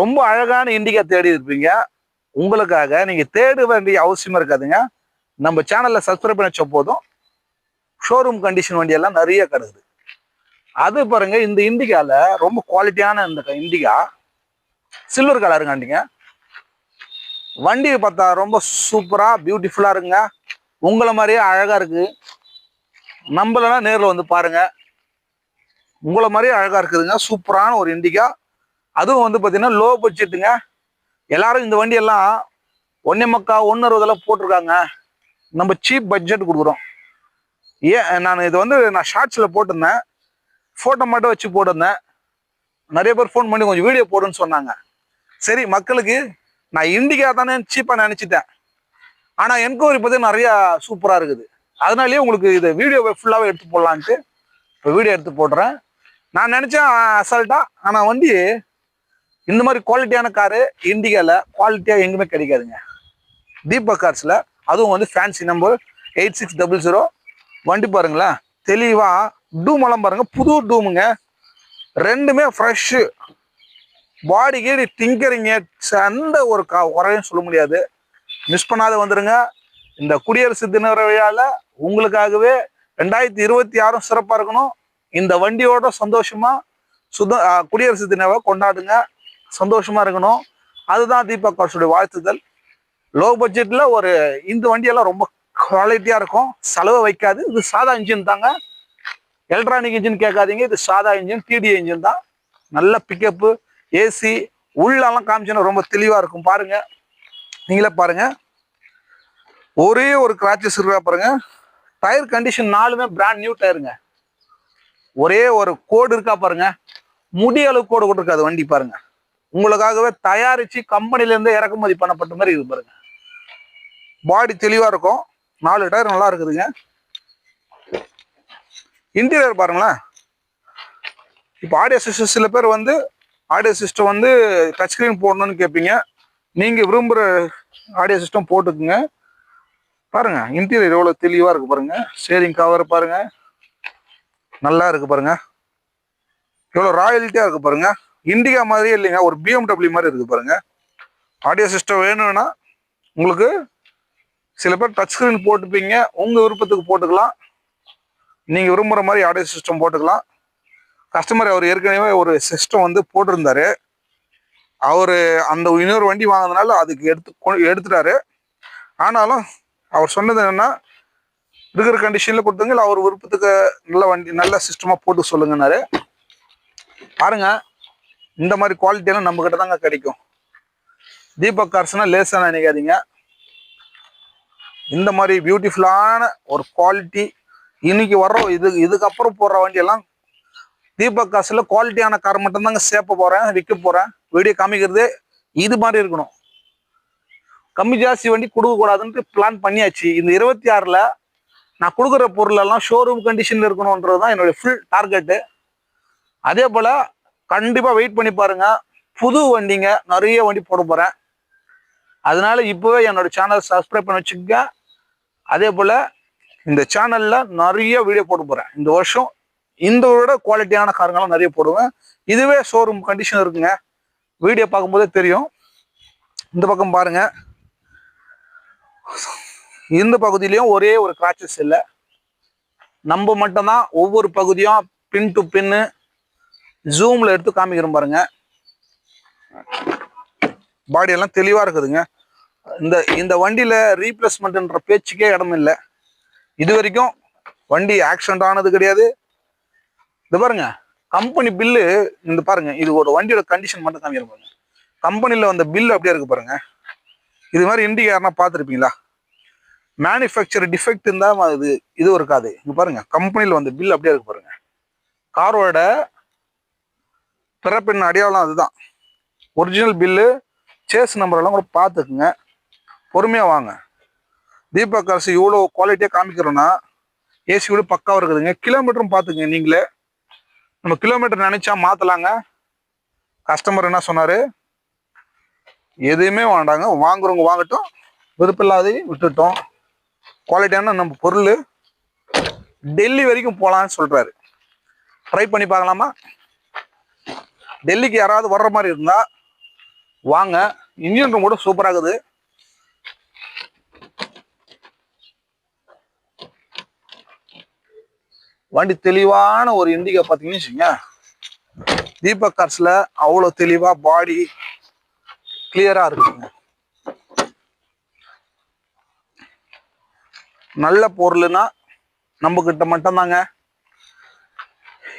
ரொம்ப அழகான இண்டிகா தேடி இருப்பீங்க. உங்களுக்காக நீங்கள் தேட வேண்டிய அவசியம் இருக்காதுங்க. நம்ம சேனலில் சப்ஸ்கிரைப் பண்ணி வச்ச போதும். ஷோரூம் கண்டிஷன் வண்டியெல்லாம் நிறைய கிடக்குது. அது பாருங்க இந்த இண்டிகாவில் ரொம்ப குவாலிட்டியான இந்த இண்டிகா சில்வர் கலருங்காண்டிங்க வண்டி பார்த்தா ரொம்ப சூப்பராக பியூட்டிஃபுல்லாக இருக்குங்க. உங்களை மாதிரியே அழகாக இருக்குது நம்மளெல்லாம் நேரில் வந்து பாருங்க. உங்களை மாதிரியே அழகாக இருக்குதுங்க. சூப்பரான ஒரு இண்டிகா அதுவும் வந்து பார்த்தீங்கன்னா லோ பட்ஜெட்டுங்க எல்லாரும் இந்த வண்டி எல்லாம் ஒன்னே மக்கா ஒன்று அறுபதெல்லாம் போட்டிருக்காங்க. நம்ம சீப் பட்ஜெட் கொடுக்குறோம். ஏன் நான் இது வந்து நான் ஷார்ட்ஸில் போட்டிருந்தேன். ஃபோட்டோ மட்டும் வச்சு போட்டிருந்தேன். நிறைய பேர் ஃபோன் பண்ணி கொஞ்சம் வீடியோ போடுன்னு சொன்னாங்க. சரி மக்களுக்கு நான் இண்டிகா தானே சீப்பாக நினச்சிட்டேன். ஆனால் என்கொயரி பற்றி நிறையா சூப்பராக இருக்குது. அதனாலேயே உங்களுக்கு இது வீடியோவை ஃபுல்லாகவே எடுத்து போடலான்ட்டு இப்போ வீடியோ எடுத்து போடுறேன். நான் நினச்சேன் அசால்ட்டாக ஆனால் வண்டி இந்த மாதிரி குவாலிட்டியான காரு இண்டிகாவில் குவாலிட்டியாக எங்குமே கிடைக்காதுங்க. தீபக் கார்ஸில் அதுவும் வந்து fancy number eight six double zero வண்டி பாருங்களேன். தெளிவாக டூமெல்லாம் பாருங்கள் புது டூமுங்க ரெண்டுமே ஃப்ரெஷ்ஷு பாடி கீடி டிங்கரிங்க அந்த ஒரு கா குறையும் சொல்ல முடியாது. மிஸ் பண்ணாத வந்துடுங்க இந்த குடியரசு தின விழாவில் உங்களுக்காகவே ரெண்டாயிரத்தி இருபத்தி ஆறும் சிறப்பாக இருக்கணும். இந்த வண்டியோட சந்தோஷமாக சுத குடியரசு தினவை கொண்டாடுங்க. சந்தோஷமா இருக்கணும். அதுதான் தீபக் கார்ஸுடைய வாழ்த்துதல். லோ பட்ஜெட்ல ஒரு இந்த வண்டியெல்லாம் ரொம்ப குவாலிட்டியா இருக்கும். செலவு வைக்காது. இது சாதா இன்ஜின் தாங்க. எலக்ட்ரானிக் இன்ஜின் கேட்காதீங்க. இது சாதா இன்ஜின் டிடி இன்ஜின் தான். நல்ல பிக்கப்பு ஏசி உள்ளெல்லாம் காமிச்சுன்னா ரொம்ப தெளிவா இருக்கும். பாருங்க. நீங்களே பாருங்க. ஒரே ஒரு கிராச்சஸ் இருக்கா பாருங்க. டயர் கண்டிஷன் நாலுமே பிராண்ட் நியூ டயருங்க ஒரே ஒரு கோடு இருக்கா பாருங்க. முடி அளவு கோடு கூட இருக்காது வண்டி பாருங்க. உங்களுக்காகவே தயாரிச்சு கம்பெனிலேருந்து இறக்குமதி பண்ணப்பட்ட மாதிரி இது பாருங்க. பாடி தெளிவாக இருக்கும். நாலு டயர் நல்லா இருக்குதுங்க. இன்டீரியர் பாருங்களேன். இப்போ ஆடியோ சிஸ்டம் சில பேர் வந்து ஆடியோ சிஸ்டம் வந்து டச் ஸ்க்ரீன் போடணும்னு கேட்பீங்க நீங்கள் விரும்புகிற ஆடியோ சிஸ்டம் போட்டுக்குங்க. பாருங்க இன்டீரியர் எவ்வளோ தெளிவாக இருக்கு பாருங்க. ஸ்டேரிங் கவர் பாருங்க. நல்லா இருக்கு பாருங்க. எவ்வளோ ராயல்ட்டியாக இருக்கு பாருங்க. இண்டிகா மாதிரியே இல்லைங்க ஒரு பிஎம்டபிள்யூ மாதிரி இருக்குது பாருங்கள் ஆடியோ சிஸ்டம் வேணும்னா உங்களுக்கு சில பேர் டச் ஸ்க்ரீன் போட்டுப்பீங்க உங்கள் விருப்பத்துக்கு போட்டுக்கலாம். நீங்கள் விரும்புகிற மாதிரி ஆடியோ சிஸ்டம் போட்டுக்கலாம். கஸ்டமர் அவர் ஏற்கனவே ஒரு சிஸ்டம் வந்து போட்டிருந்தாரு. அவர் அந்த இன்னொரு வண்டி வாங்கினதுனால அதுக்கு எடுத்து கொ- எடுத்துட்டாரு. ஆனாலும் அவர் சொன்னது என்னென்னா இருக்கிற கண்டிஷனில் கொடுத்துங்க இல்லை அவர் விருப்பத்துக்கு நல்ல வண்டி நல்ல சிஸ்டமாக போட்டு சொல்லுங்கன்னாரு. பாருங்கள் இந்த மாதிரி குவாலிட்டியெல்லாம் நம்ம கிட்ட தாங்க கிடைக்கும். தீபக் கார்ஸ்னால் லேசாக நினைக்காதீங்க. இந்த மாதிரி பியூட்டிஃபுல்லான ஒரு குவாலிட்டி இன்னைக்கு வர்ற இது இதுக்கப்புறம் போடுற வண்டியெல்லாம் தீபக் காசில் குவாலிட்டியான கார் மட்டும்தாங்க சேர்ப்ப போகிறேன் விற்க போகிறேன் வீடியோ காமிக்கிறது இது மாதிரி இருக்கணும். கம்மி ஜாஸ்தி வண்டி கொடுக்கக்கூடாதுன்ட்டு பிளான் பண்ணியாச்சு. இந்த இருபத்தி ஆறில் நான் கொடுக்குற பொருளெல்லாம் ஷோரூம் கண்டிஷனில் இருக்கணுன்றது தான் என்னுடைய ஃபுல் டார்கெட்டு அதே போல் கண்டிப்பா வெயிட் பண்ணி பாருங்க. புது வண்டிங்க நிறைய வண்டி போட போறேன். அதனால இப்பவே என்னோட சேனல் சப்ஸ்கிரைப் பண்ணி வச்சுக்கங்க. அதே போல இந்த சேனல்ல நிறைய வீடியோ போட போறேன். இந்த வருஷம் இந்த விட குவாலிட்டியான காரங்களாம் நிறைய போடுவேன். இதுவே ஷோரூம் கண்டிஷன் இருக்குங்க. வீடியோ பார்க்கும்போதே தெரியும். இந்த பக்கம் பாருங்க. இந்த பகுதியிலையும் ஒரே ஒரு கிராச்சஸ் இல்லை. நம்ம மட்டும்தான் ஒவ்வொரு பகுதியும் பின் டு பின்னு ஜூமில் எடுத்து காமிக்கிறோம் பாருங்க. பாடியெல்லாம் தெளிவாக இருக்குதுங்க. இந்த இந்த வண்டியில் ரீப்ளேஸ்மெண்ட்ன்ற பேச்சுக்கே இடம் இல்லை. இது வரைக்கும் வண்டி ஆக்சிடென்ட் ஆனது கிடையாது. இது பாருங்க கம்பெனி பில்லு இந்த பாருங்க இது ஒரு வண்டியோட கண்டிஷன் மட்டும் காமிக்கிறேன் பாருங்க. கம்பெனியில் வந்த பில்லு அப்படியே இருக்கு பாருங்க. இது மாதிரி இண்டிகா யாருன்னா பார்த்துருப்பீங்களா? மேனுஃபேக்சர் டிஃபெக்ட் இருந்தால் அது இதுவும் இருக்காது. இங்கே பாருங்க கம்பெனியில் வந்த பில் அப்படியே இருக்கு பாருங்க. காரோட பிறப்பின் அடையாளம் அதுதான். ஒரிஜினல் பில்லு சேஸ் நம்பரெல்லாம் கூட பார்த்துக்குங்க. பொறுமையாக வாங்க. தீபக் அரசு இவ்வளோ குவாலிட்டியாக காமிக்கிறோன்னா ஏசி கூட பக்காவாக இருக்குதுங்க. கிலோமீட்டரும் பார்த்துக்குங்க நீங்களே. நம்ம கிலோமீட்டர் நினச்சா மாற்றலாங்க கஸ்டமர் என்ன சொன்னார்? எதுவுமே வேண்டாங்க. வாங்குறவங்க வாங்கட்டும். விருப்பமில்லாதையும் விட்டுட்டோம். குவாலிட்டியான நம்ம பொருள். டெல்லி வரைக்கும் போகலான்னு சொல்கிறாரு ட்ரை பண்ணி பார்க்கலாமா? டெல்லிக்கு யாராவது வர்ற மாதிரி இருந்தா வாங்க. இன்ஜின் ரூம் கூட சூப்பராகுது வண்டி தெளிவான ஒரு இண்டிகா பார்த்தீங்கன்னு வச்சுங்க தீபக் கார்ஸ்ல அவ்வளோ தெளிவா பாடி கிளியரா இருக்குங்க. நல்ல பொருள்னா நம்ம கிட்ட மட்டும்தாங்க.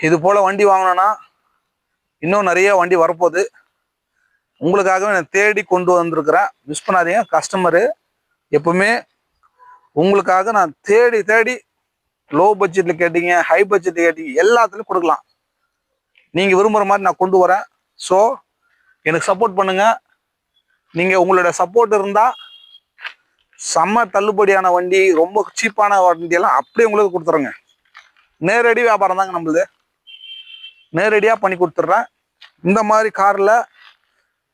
இது போல வண்டி வாங்கினோன்னா இன்னும் நிறைய வண்டி வரப்போகுது. உங்களுக்காகவே நான் தேடி கொண்டு வந்திருக்கிறேன். மிஸ் பண்ணாதீங்க. கஸ்டமரு எப்பவுமே உங்களுக்காக நான் தேடி தேடி லோ பட்ஜெட்டில் கேட்டீங்க ஹை பட்ஜெட்டில் கேட்டீங்க எல்லாத்துலேயும் கொடுக்கலாம். நீங்கள் விரும்புகிற மாதிரி நான் கொண்டு வரேன். ஸோ எனக்கு சப்போர்ட் பண்ணுங்கள் நீங்கள் உங்களோட சப்போர்ட் இருந்தால் செம்ம தள்ளுபடியான வண்டி ரொம்ப சீப்பான வண்டியெல்லாம் அப்படியே உங்களுக்கு கொடுத்துருங்க நேரடி வியாபாரம் தாங்க நம்மளுது. நேரடியாக பண்ணி கொடுத்துட்றேன். இந்த மாதிரி காரில்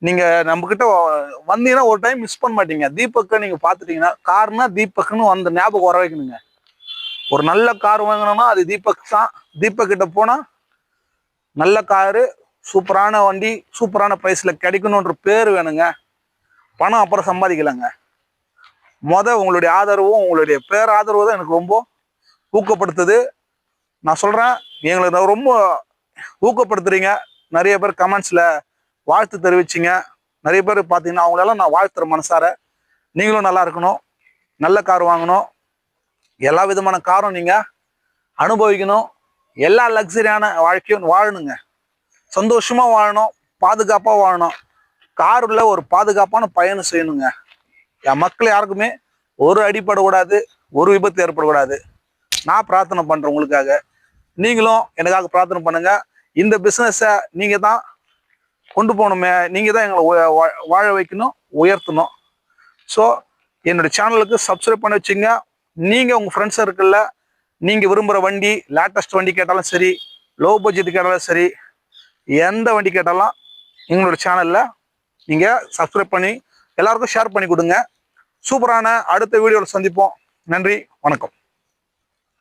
நீங்கள் நம்மக்கிட்ட வந்தீங்கன்னா ஒரு டைம் மிஸ் பண்ண மாட்டீங்க. தீபக்கை நீங்கள் பார்த்துட்டீங்கன்னா கார்னா தீபக்னு அந்த ஞாபகம் வர வைக்கணுங்க. ஒரு நல்ல கார் வாங்கினோம்னா அது தீபக் தான். தீபக் கிட்ட போனால் நல்ல காரு சூப்பரான வண்டி சூப்பரான ப்ரைஸில் கிடைக்கணுன்ற பேர் வேணுங்க. பணம் அப்புறம் சம்பாதிக்கலாங்க. மொதல் உங்களுடைய ஆதரவும் உங்களுடைய பேர் ஆதரவு தான் எனக்கு ரொம்ப ஊக்கப்படுத்துது. நான் சொல்கிறேன் எங்களுக்கு நான் ரொம்ப ஊக்கப்படுத்துறீங்க. நிறைய பேர் கமெண்ட்ஸில் வாழ்த்து தெரிவிச்சிங்க. நிறைய பேர் பார்த்தீங்கன்னா அவங்களெல்லாம் நான் வாழ்த்துற மனசார. நீங்களும் நல்லா இருக்கணும். நல்ல கார் வாங்கணும். எல்லா விதமான காரும் நீங்கள் அனுபவிக்கணும். எல்லா லக்ஸரியான வாழ்க்கையும் வாழணுங்க. சந்தோஷமாக வாழணும். பாதுகாப்பாக வாழணும். காரில் ஒரு பாதுகாப்பான பயணம் செய்யணுங்க. என் மக்கள் யாருக்குமே ஒரு அடிப்படக்கூடாது ஒரு விபத்து ஏற்படக்கூடாது. நான் பிரார்த்தனை பண்ணுறேன் உங்களுக்காக. நீங்களும் எனக்காக பிரார்த்தனை பண்ணுங்க. இந்த பிஸ்னஸை நீங்க தான் கொண்டு போகணுமே. நீங்க தான் எங்களை வா- வாழ வைக்கணும் உயர்த்தணும். ஸோ என்னோட சேனலுக்கு சப்ஸ்கிரைப் பண்ணி வச்சுங்க. நீங்க உங்க ஃப்ரெண்ட்ஸ் சர்க்கிளில் நீங்க விரும்புகிற வண்டி லேட்டஸ்ட் வண்டி கேட்டாலும் சரி லோ பட்ஜெட் கேட்டாலும் சரி எந்த வண்டி கேட்டாலும் எங்களோட சேனலில் நீங்கள் சப்ஸ்கிரைப் பண்ணி எல்லாருக்கும் ஷேர் பண்ணி கொடுங்க. சூப்பரான அடுத்த வீடியோவில் சந்திப்போம். நன்றி வணக்கம்.